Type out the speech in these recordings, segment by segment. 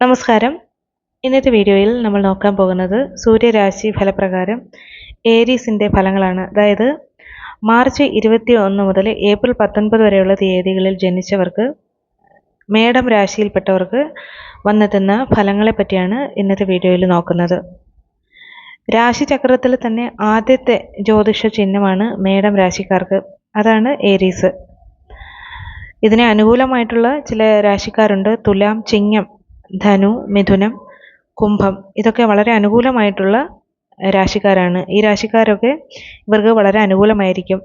നമസ്കാരം. ഇന്നത്തെ വീഡിയോയിൽ നമ്മൾ നോക്കാൻ പോകുന്നത് സൂര്യരാശി ഫലപ്രകാരം ഏരീസിന്റെ ഫലങ്ങളാണ്. അതായത് മാർച്ച് ഇരുപത്തി ഒന്ന് മുതൽ ഏപ്രിൽ പത്തൊൻപത് വരെയുള്ള തീയതികളിൽ ജനിച്ചവർക്ക് മേടം രാശിയിൽപ്പെട്ടവർക്ക് വന്നെത്തുന്ന ഫലങ്ങളെ പറ്റിയാണ് ഇന്നത്തെ വീഡിയോയിൽ നോക്കുന്നത്. രാശിചക്രത്തിൽ തന്നെ ആദ്യത്തെ ജ്യോതിഷ ചിഹ്നമാണ് മേടം രാശിക്കാർക്ക്. അതാണ് ഏരീസ്. ഇതിനെ അനുകൂലമായിട്ടുള്ള ചില രാശിക്കാരുണ്ട്. തുലാം ചിങ്ങം ധനു മിഥുനം കുംഭം ഇതൊക്കെ വളരെ അനുകൂലമായിട്ടുള്ള രാശിക്കാരാണ്. ഈ രാശിക്കാരൊക്കെ ഇവർക്ക് വളരെ അനുകൂലമായിരിക്കും.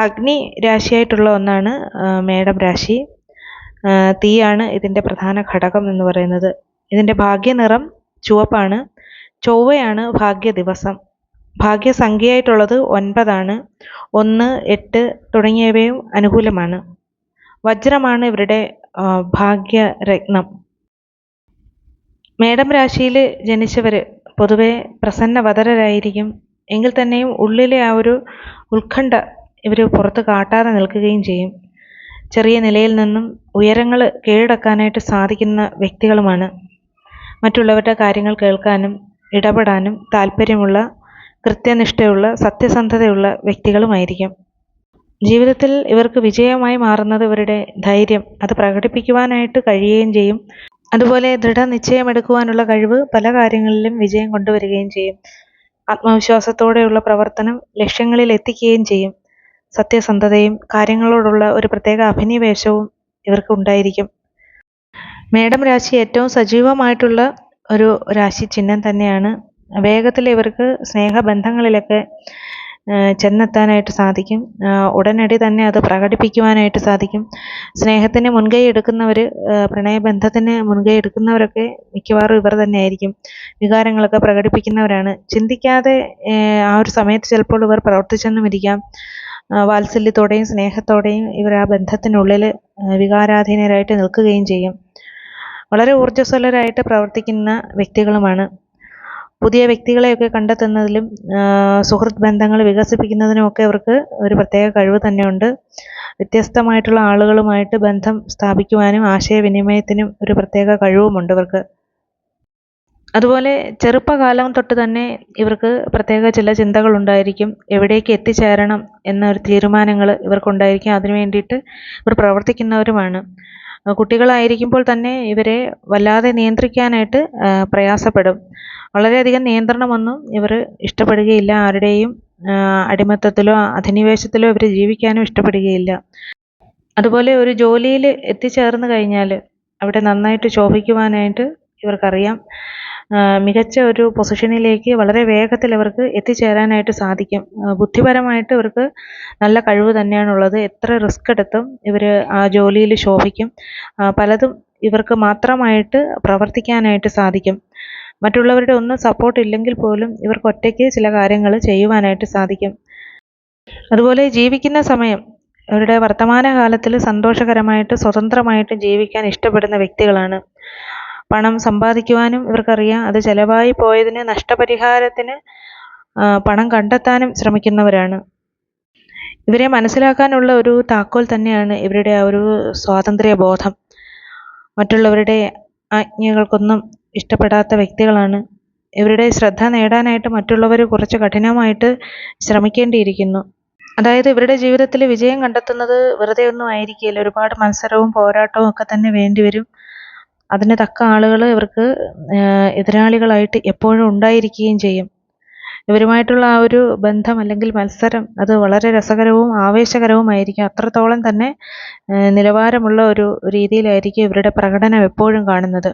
അഗ്നി രാശിയായിട്ടുള്ള ഒന്നാണ് മേടം രാശി. തീയാണ് ഇതിന്റെ പ്രധാന ഘടകം എന്ന് പറയുന്നത്. ഇതിന്റെ ഭാഗ്യനിറം ചുവപ്പാണ്. ചൊവ്വയാണ് ഭാഗ്യ ദിവസം ഭാഗ്യസംഖ്യയായിട്ടുള്ളത് ഒൻപതാണ്. ഒന്ന് എട്ട് തുടങ്ങിയവയും അനുകൂലമാണ്. വജ്രമാണ് ഇവരുടെ ഭാഗ്യരത്നം. മേടം രാശിയിൽ ജനിച്ചവർ പൊതുവെ പ്രസന്നവദരായിരിക്കും എങ്കിൽ തന്നെയും ഉള്ളിലെ ആ ഒരു ഉത്കണ്ഠ ഇവർ പുറത്ത് കാട്ടാതെ നിൽക്കുകയും ചെയ്യും. ചെറിയ നിലയിൽ നിന്നും ഉയരങ്ങൾ കീഴടക്കാനായിട്ട് സാധിക്കുന്ന വ്യക്തികളുമാണ്. മറ്റുള്ളവരുടെ കാര്യങ്ങൾ കേൾക്കാനും ഇടപെടാനും താല്പര്യമുള്ള കൃത്യനിഷ്ഠയുള്ള സത്യസന്ധതയുള്ള വ്യക്തികളുമായിരിക്കും. ജീവിതത്തിൽ ഇവർക്ക് വിജയമായി മാറുന്നത് ഇവരുടെ ധൈര്യം. അത് പ്രകടിപ്പിക്കുവാനായിട്ട് കഴിയുകയും ചെയ്യും. അതുപോലെ ദൃഢനിശ്ചയമെടുക്കുവാനുള്ള കഴിവ് പല കാര്യങ്ങളിലും വിജയം കൊണ്ടുവരികയും ചെയ്യും. ആത്മവിശ്വാസത്തോടെയുള്ള പ്രവർത്തനം ലക്ഷ്യങ്ങളിൽ എത്തിക്കുകയും ചെയ്യും. സത്യസന്ധതയും കാര്യങ്ങളോടുള്ള ഒരു പ്രത്യേക അഭിനിവേശവും ഇവർക്ക് ഉണ്ടായിരിക്കും. മേടം രാശി ഏറ്റവും സജീവമായിട്ടുള്ള ഒരു രാശി ചിഹ്നം തന്നെയാണ്. വേഗത്തിൽ ഇവർക്ക് സ്നേഹബന്ധങ്ങളിലൊക്കെ ചെന്നെത്താനായിട്ട് സാധിക്കും. ഉടനടി തന്നെ അത് പ്രകടിപ്പിക്കുവാനായിട്ട് സാധിക്കും. സ്നേഹത്തിന് മുൻകൈ എടുക്കുന്നവർ പ്രണയബന്ധത്തിന് മുൻകൈ എടുക്കുന്നവരൊക്കെ മിക്കവാറും ഇവർ തന്നെയായിരിക്കും. വികാരങ്ങളൊക്കെ പ്രകടിപ്പിക്കുന്നവരാണ്. ചിന്തിക്കാതെ ആ ഒരു സമയത്ത് ചിലപ്പോൾ ഇവർ പ്രവർത്തിച്ചെന്നും ഇരിക്കാം വാത്സല്യത്തോടെയും സ്നേഹത്തോടെയും ഇവർ ആ ബന്ധത്തിനുള്ളിൽ വികാരാധീനരായിട്ട് നിൽക്കുകയും ചെയ്യും. വളരെ ഊർജസ്വലരായിട്ട് പ്രവർത്തിക്കുന്ന വ്യക്തികളുമാണ് പുതിയ വ്യക്തികളെയൊക്കെ കണ്ടെത്തുന്നതിലും സുഹൃത്ത് ബന്ധങ്ങൾ വികസിപ്പിക്കുന്നതിനുമൊക്കെ അവർക്ക് ഒരു പ്രത്യേക കഴിവ് തന്നെയുണ്ട്. വ്യത്യസ്തമായിട്ടുള്ള ആളുകളുമായിട്ട് ബന്ധം സ്ഥാപിക്കുവാനും ആശയവിനിമയത്തിനും ഒരു പ്രത്യേക കഴിവുമുണ്ട് ഇവർക്ക്. അതുപോലെ ചെറുപ്പകാലം തൊട്ട് തന്നെ ഇവർക്ക് പ്രത്യേക ചില ചിന്തകളുണ്ടായിരിക്കും. എവിടേക്ക് എത്തിച്ചേരണം എന്നൊരു തീരുമാനങ്ങൾ ഇവർക്കുണ്ടായിരിക്കും. അതിനു വേണ്ടിയിട്ട് ഇവർ പ്രവർത്തിക്കുന്നവരുമാണ്. കുട്ടികളായിരിക്കുമ്പോൾ തന്നെ ഇവരെ വല്ലാതെ നിയന്ത്രിക്കാനായിട്ട് പ്രയാസപ്പെടും. വളരെയധികം നിയന്ത്രണമൊന്നും ഇവർ ഇഷ്ടപ്പെടുകയില്ല. ആരുടെയും അടിമത്തത്തിലോ അധിനിവേശത്തിലോ ഇവർ ജീവിക്കാനും ഇഷ്ടപ്പെടുകയില്ല. അതുപോലെ ഒരു ജോലിയിൽ എത്തിച്ചേർന്ന് കഴിഞ്ഞാൽ അവിടെ നന്നായിട്ട് ശോഭിക്കുവാനായിട്ട് ഇവർക്കറിയാം. മികച്ച ഒരു പൊസിഷനിലേക്ക് വളരെ വേഗത്തിൽ അവർക്ക് എത്തിച്ചേരാനായിട്ട് സാധിക്കും. ബുദ്ധിപരമായിട്ട് ഇവർക്ക് നല്ല കഴിവ് തന്നെയാണുള്ളത്. എത്ര റിസ്ക് എടുത്തും ഇവർ ആ ജോലിയിൽ ശോഭിക്കും. പലതും ഇവർക്ക് മാത്രമായിട്ട് പ്രവർത്തിക്കാനായിട്ട് സാധിക്കും. മറ്റുള്ളവരുടെ ഒന്നും സപ്പോർട്ട് ഇല്ലെങ്കിൽ പോലും ഇവർക്ക് ഒറ്റയ്ക്ക് ചില കാര്യങ്ങൾ ചെയ്യുവാനായിട്ട് സാധിക്കും. അതുപോലെ ജീവിക്കുന്ന സമയം അവരുടെ വർത്തമാനകാലത്തിൽ സന്തോഷകരമായിട്ട് സ്വതന്ത്രമായിട്ട് ജീവിക്കാൻ ഇഷ്ടപ്പെടുന്ന വ്യക്തികളാണ്. പണം സമ്പാദിക്കുവാനും ഇവർക്കറിയാം. അത് ചിലവായി പോയതിന് നഷ്ടപരിഹാരത്തിന് പണം കണ്ടെത്താനും ശ്രമിക്കുന്നവരാണ്. ഇവരെ മനസ്സിലാക്കാനുള്ള ഒരു താക്കോൽ തന്നെയാണ് ഇവരുടെ ആ ഒരു സ്വാതന്ത്ര്യ ബോധം മറ്റുള്ളവരുടെ ആജ്ഞകൾക്കൊന്നും ഇഷ്ടപ്പെടാത്ത വ്യക്തികളാണ്. ഇവരുടെ ശ്രദ്ധ നേടാനായിട്ട് മറ്റുള്ളവർ കുറച്ച് കഠിനമായിട്ട് ശ്രമിക്കേണ്ടിയിരിക്കുന്നു. അതായത് ഇവരുടെ ജീവിതത്തിൽ വിജയം കണ്ടെത്തുന്നത് വെറുതെ ഒന്നും ആയിരിക്കില്ല. ഒരുപാട് മത്സരവും പോരാട്ടവും ഒക്കെ തന്നെ വേണ്ടിവരും. അതിന് തക്ക ആളുകൾ ഇവർക്ക് എതിരാളികളായിട്ട് എപ്പോഴും ഉണ്ടായിരിക്കുകയും ചെയ്യും. ഇവരുമായിട്ടുള്ള ആ ഒരു ബന്ധം അല്ലെങ്കിൽ മത്സരം അത് വളരെ രസകരവും ആവേശകരവുമായിരിക്കും അത്രത്തോളം തന്നെ നിലവാരമുള്ള ഒരു രീതിയിലായിരിക്കും ഇവരുടെ പ്രകടനം എപ്പോഴും കാണുന്നത്.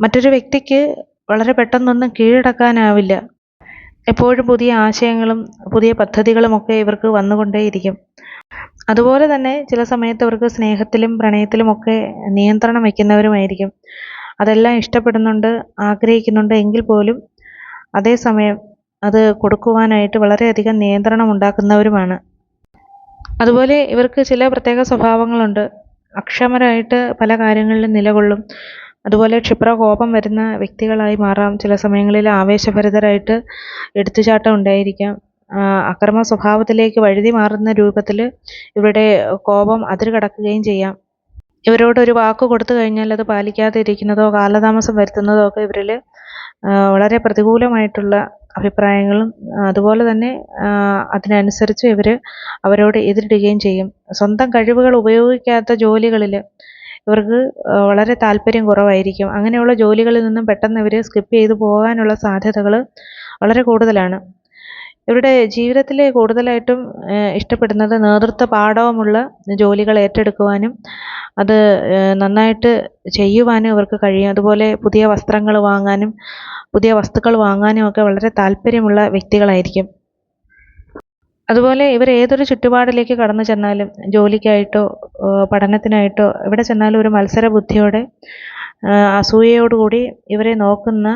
മറ്റൊരു വ്യക്തിക്ക് വളരെ പെട്ടെന്നൊന്നും കീഴടക്കാനാവില്ല. എപ്പോഴും പുതിയ ആശയങ്ങളും പുതിയ പദ്ധതികളുമൊക്കെ ഇവർക്ക് വന്നുകൊണ്ടേയിരിക്കും. അതുപോലെ തന്നെ ചില സമയത്ത് അവർക്ക് സ്നേഹത്തിലും പ്രണയത്തിലുമൊക്കെ നിയന്ത്രണം വയ്ക്കുന്നവരുമായിരിക്കും. അതെല്ലാം ഇഷ്ടപ്പെടുന്നുണ്ട് ആഗ്രഹിക്കുന്നുണ്ട് എങ്കിൽ പോലും അതേസമയം അത് കൊടുക്കുവാനായിട്ട് വളരെയധികം നിയന്ത്രണം ഉണ്ടാക്കുന്നവരുമാണ്. അതുപോലെ ഇവർക്ക് ചില പ്രത്യേക സ്വഭാവങ്ങളുണ്ട്. അക്ഷമരായിട്ട് പല കാര്യങ്ങളിലും നിലകൊള്ളും. അതുപോലെ ക്ഷിപ്രകോപം വരുന്ന വ്യക്തികളായി മാറാം. ചില സമയങ്ങളിൽ ആവേശഭരിതരായിട്ട് എടുത്തുചാട്ടം ഉണ്ടായിരിക്കാം. അക്രമ സ്വഭാവത്തിലേക്ക് വഴുതി മാറുന്ന രൂപത്തിൽ ഇവരുടെ കോപം അതിര് കടക്കുകയും ചെയ്യാം. ഇവരോട് ഒരു വാക്ക് കൊടുത്തു കഴിഞ്ഞാൽ അത് പാലിക്കാതെ ഇരിക്കുന്നതോ കാലതാമസം വരുത്തുന്നതോ ഒക്കെ ഇവരിൽ വളരെ പ്രതികൂലമായിട്ടുള്ള അഭിപ്രായങ്ങളും അതുപോലെ തന്നെ അതിനനുസരിച്ച് ഇവർ അവരോട് എതിരിടുകയും ചെയ്യും. സ്വന്തം കഴിവുകൾ ഉപയോഗിക്കാത്ത ജോലികളിൽ ഇവർക്ക് വളരെ താല്പര്യം കുറവായിരിക്കും. അങ്ങനെയുള്ള ജോലികളിൽ നിന്നും പെട്ടെന്ന് ഇവർ സ്കിപ്പ് ചെയ്തു പോകാനുള്ള സാധ്യതകൾ വളരെ കൂടുതലാണ്. ഇവരുടെ ജീവിതത്തിൽ കൂടുതലായിട്ടും ഇഷ്ടപ്പെടുന്നത് നേതൃത്വ പാടവമുള്ള ജോലികൾ ഏറ്റെടുക്കുവാനും അത് നന്നായിട്ട് ചെയ്യുവാനും ഇവർക്ക് കഴിയും. അതുപോലെ പുതിയ വസ്ത്രങ്ങൾ വാങ്ങാനും പുതിയ വസ്തുക്കൾ വാങ്ങാനും ഒക്കെ വളരെ താല്പര്യമുള്ള വ്യക്തികളായിരിക്കും. അതുപോലെ ഇവർ ഏതൊരു ചുറ്റുപാടിലേക്ക് കടന്നു ചെന്നാലും ജോലിക്കായിട്ടോ പഠനത്തിനായിട്ടോ എവിടെ ചെന്നാലും ഒരു മത്സര ബുദ്ധിയോടെ അസൂയയോടുകൂടി ഇവരെ നോക്കുന്ന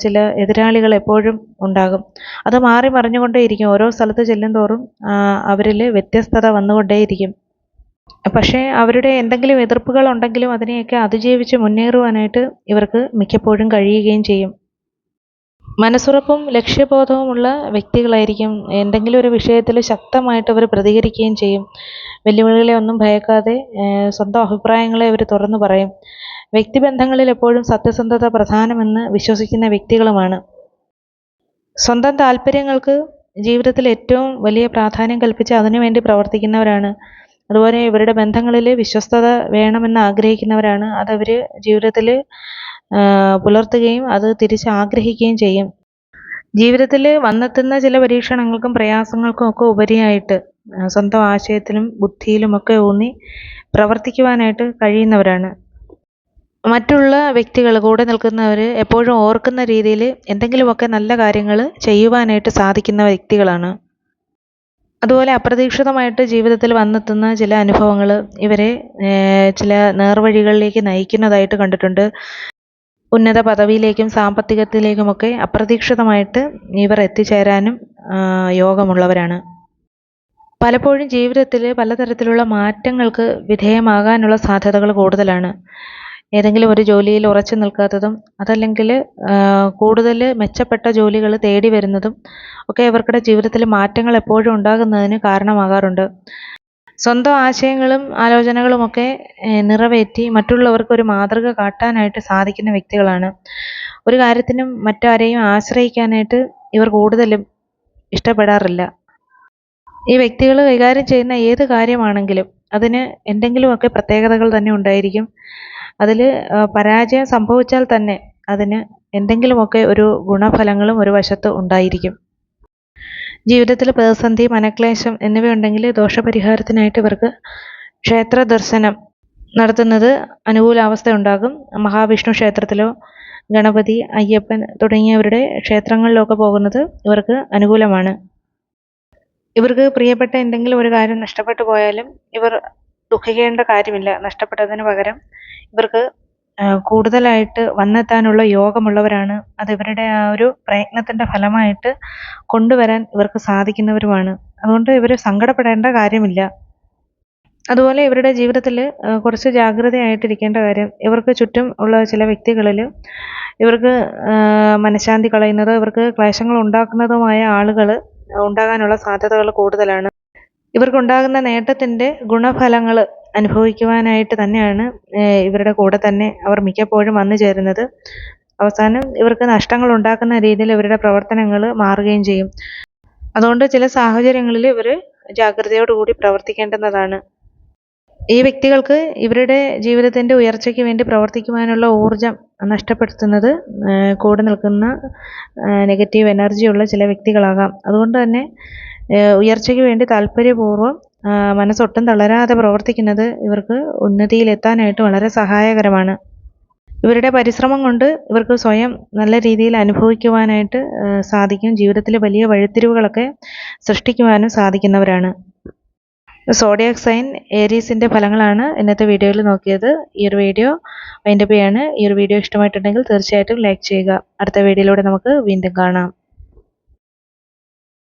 ചില എതിരാളികൾ എപ്പോഴും ഉണ്ടാകും. അത് മാറി മറിഞ്ഞുകൊണ്ടേയിരിക്കും. ഓരോ സ്ഥലത്ത് ചെല്ലുന്തോറും അവരിൽ വ്യത്യസ്തത വന്നുകൊണ്ടേയിരിക്കും. പക്ഷേ അവരുടെ എന്തെങ്കിലും എതിർപ്പുകൾ ഉണ്ടെങ്കിലും അതിനെയൊക്കെ അതിജീവിച്ച് മുന്നേറുവാനായിട്ട് ഇവർക്ക് മിക്കപ്പോഴും കഴിയുകയും ചെയ്യും. മനസ്സുറപ്പും ലക്ഷ്യബോധവുമുള്ള വ്യക്തികളായിരിക്കും എന്തെങ്കിലും ഒരു വിഷയത്തിൽ ശക്തമായിട്ട് അവർ പ്രതികരിക്കുകയും ചെയ്യും. വെല്ലുവിളികളെ ഒന്നും ഭയക്കാതെ സ്വന്തം അഭിപ്രായങ്ങളെ അവർ തുറന്നു പറയും. വ്യക്തിബന്ധങ്ങളിൽ എപ്പോഴും സത്യസന്ധത പ്രധാനമെന്ന് വിശ്വസിക്കുന്ന വ്യക്തികളുമാണ്. സ്വന്തം താല്പര്യങ്ങൾക്ക് ജീവിതത്തിൽ ഏറ്റവും വലിയ പ്രാധാന്യം കൽപ്പിച്ച് അതിനുവേണ്ടി പ്രവർത്തിക്കുന്നവരാണ്. അതുപോലെ ഇവരുടെ ബന്ധങ്ങളിൽ വിശ്വസ്തത വേണമെന്ന് ആഗ്രഹിക്കുന്നവരാണ്. അതവർ ജീവിതത്തിൽ പുലർത്തുകയും അത് തിരിച്ച് ആഗ്രഹിക്കുകയും ചെയ്യും. ജീവിതത്തിൽ വന്നെത്തുന്ന ചില പരീക്ഷണങ്ങൾക്കും പ്രയാസങ്ങൾക്കും ഒക്കെ ഉപരിയായിട്ട് സ്വന്തം ആശയത്തിലും ബുദ്ധിയിലുമൊക്കെ ഊന്നി പ്രവർത്തിക്കുവാനായിട്ട് കഴിയുന്നവരാണ്. മറ്റുള്ള വ്യക്തികൾ കൂടെ നിൽക്കുന്നവർ എപ്പോഴും ഓർക്കുന്ന രീതിയിൽ എന്തെങ്കിലുമൊക്കെ നല്ല കാര്യങ്ങൾ ചെയ്യുവാനായിട്ട് സാധിക്കുന്ന വ്യക്തികളാണ്. അതുപോലെ അപ്രതീക്ഷിതമായിട്ട് ജീവിതത്തിൽ വന്നെത്തുന്ന ചില അനുഭവങ്ങൾ ഇവരെ ചില നേർവഴികളിലേക്ക് നയിക്കുന്നതായിട്ട് കണ്ടിട്ടുണ്ട്. ഉന്നത പദവിയിലേക്കും സാമ്പത്തികത്തിലേക്കുമൊക്കെ അപ്രതീക്ഷിതമായിട്ട് ഇവർ എത്തിച്ചേരാനും യോഗമുള്ളവരാണ്. പലപ്പോഴും ജീവിതത്തിൽ പലതരത്തിലുള്ള മാറ്റങ്ങൾക്ക് വിധേയമാകാനുള്ള സാധ്യതകൾ കൂടുതലാണ്. ഏതെങ്കിലും ഒരു ജോലിയിൽ ഉറച്ചു നിൽക്കാത്തതും അതല്ലെങ്കിൽ കൂടുതൽ മെച്ചപ്പെട്ട ജോലികൾ തേടി വരുന്നതും ഒക്കെ ഇവർക്കുടെ ജീവിതത്തിൽ മാറ്റങ്ങൾ എപ്പോഴും ഉണ്ടാകുന്നതിന് കാരണമാകാറുണ്ട്. സ്വന്തം ആശയങ്ങളും ആലോചനകളുമൊക്കെ നിറവേറ്റി മറ്റുള്ളവർക്ക് ഒരു മാതൃക കാട്ടാനായിട്ട് സാധിക്കുന്ന വ്യക്തികളാണ്. ഒരു കാര്യത്തിനും മറ്റാരെയും ആശ്രയിക്കാനായിട്ട് ഇവർ കൂടുതലും ഇഷ്ടപ്പെടാറില്ല. ഈ വ്യക്തികൾ കൈകാര്യം ചെയ്യുന്ന ഏത് കാര്യമാണെങ്കിലും അതിന് എന്തെങ്കിലുമൊക്കെ പ്രത്യേകതകൾ തന്നെ ഉണ്ടായിരിക്കും. അതിൽ പരാജയം സംഭവിച്ചാൽ തന്നെ അതിന് എന്തെങ്കിലുമൊക്കെ ഒരു ഗുണഫലങ്ങളും ഒരു വശത്ത് ഉണ്ടായിരിക്കും. ജീവിതത്തിൽ പ്രതിസന്ധി മനക്ലേശം എന്നിവയുണ്ടെങ്കിൽ ദോഷപരിഹാരത്തിനായിട്ട് ഇവർക്ക് ക്ഷേത്ര ദർശനം നടത്തുന്നത് അനുകൂലാവസ്ഥ ഉണ്ടാകും മഹാവിഷ്ണു ക്ഷേത്രത്തിലോ ഗണപതി അയ്യപ്പൻ തുടങ്ങിയവരുടെ ക്ഷേത്രങ്ങളിലൊക്കെ പോകുന്നത് ഇവർക്ക് അനുകൂലമാണ്. ഇവർക്ക് പ്രിയപ്പെട്ട എന്തെങ്കിലും ഒരു കാര്യം നഷ്ടപ്പെട്ടു പോയാലും ഇവർ ദുഃഖിക്കേണ്ട കാര്യമില്ല. നഷ്ടപ്പെട്ടതിന് പകരം ഇവർക്ക് കൂടുതലായിട്ട് വന്നെത്താനുള്ള യോഗമുള്ളവരാണ്. അത് ഇവരുടെ ആ ഒരു പ്രയത്നത്തിന്റെ ഫലമായിട്ട് കൊണ്ടുവരാൻ ഇവർക്ക് സാധിക്കുന്നവരുമാണ്. അതുകൊണ്ട് ഇവർ സങ്കടപ്പെടേണ്ട കാര്യമില്ല. അതുപോലെ ഇവരുടെ ജീവിതത്തിൽ കുറച്ച് ജാഗ്രതയായിട്ടിരിക്കേണ്ട കാര്യം ഇവർക്ക് ചുറ്റും ഉള്ള ചില വ്യക്തികളിൽ ഇവർക്ക് മനഃശാന്തി കളയുന്നതോ ഇവർക്ക് ക്ലേശങ്ങൾ ഉണ്ടാക്കുന്നതുമായ ആളുകൾ ഉണ്ടാകാനുള്ള സാധ്യതകൾ കൂടുതലാണ്. ഇവർക്കുണ്ടാകുന്ന നേട്ടത്തിന്റെ ഗുണഫലങ്ങൾ അനുഭവിക്കുവാനായിട്ട് തന്നെയാണ് ഇവരുടെ കൂടെ തന്നെ അവർ മിക്കപ്പോഴും വന്നു ചേരുന്നത്. അവസാനം ഇവർക്ക് നഷ്ടങ്ങൾ ഉണ്ടാക്കുന്ന രീതിയിൽ ഇവരുടെ പ്രവർത്തനങ്ങൾ മാറുകയും ചെയ്യും. അതുകൊണ്ട് ചില സാഹചര്യങ്ങളിൽ ഇവർ ജാഗ്രതയോടുകൂടി പ്രവർത്തിക്കേണ്ടുന്നതാണ്. ഈ വ്യക്തികൾക്ക് ഇവരുടെ ജീവിതത്തിന്റെ ഉയർച്ചയ്ക്ക് വേണ്ടി പ്രവർത്തിക്കുവാനുള്ള ഊർജം നഷ്ടപ്പെടുത്തുന്നത് കൂടെ നിൽക്കുന്ന നെഗറ്റീവ് എനർജിയുള്ള ചില വ്യക്തികളാകാം. അതുകൊണ്ട് തന്നെ ഉയർച്ചയ്ക്ക് വേണ്ടി താല്പര്യപൂർവം മനസ്സൊട്ടും തളരാതെ പ്രവർത്തിക്കുന്നത് ഇവർക്ക് ഉന്നതിയിലെത്താനായിട്ട് വളരെ സഹായകരമാണ്. ഇവരുടെ പരിശ്രമം കൊണ്ട് ഇവർക്ക് സ്വയം നല്ല രീതിയിൽ അനുഭവിക്കുവാനായിട്ട് സാധിക്കും. ജീവിതത്തിൽ വലിയ വഴിത്തിരിവുകളൊക്കെ സൃഷ്ടിക്കുവാനും സാധിക്കുന്നവരാണ്. സോഡിയാക് സൈൻ ഏരീസിന്റെ ഫലങ്ങളാണ് ഇന്നത്തെ വീഡിയോയിൽ നോക്കിയത്. ഈ ഒരു വീഡിയോ അതിന്റെ പേയാണ് ഈ ഒരു വീഡിയോ ഇഷ്ടമായിട്ടുണ്ടെങ്കിൽ തീർച്ചയായിട്ടും ലൈക്ക് ചെയ്യുക. അടുത്ത വീഡിയോയിലൂടെ നമുക്ക് വീണ്ടും കാണാം.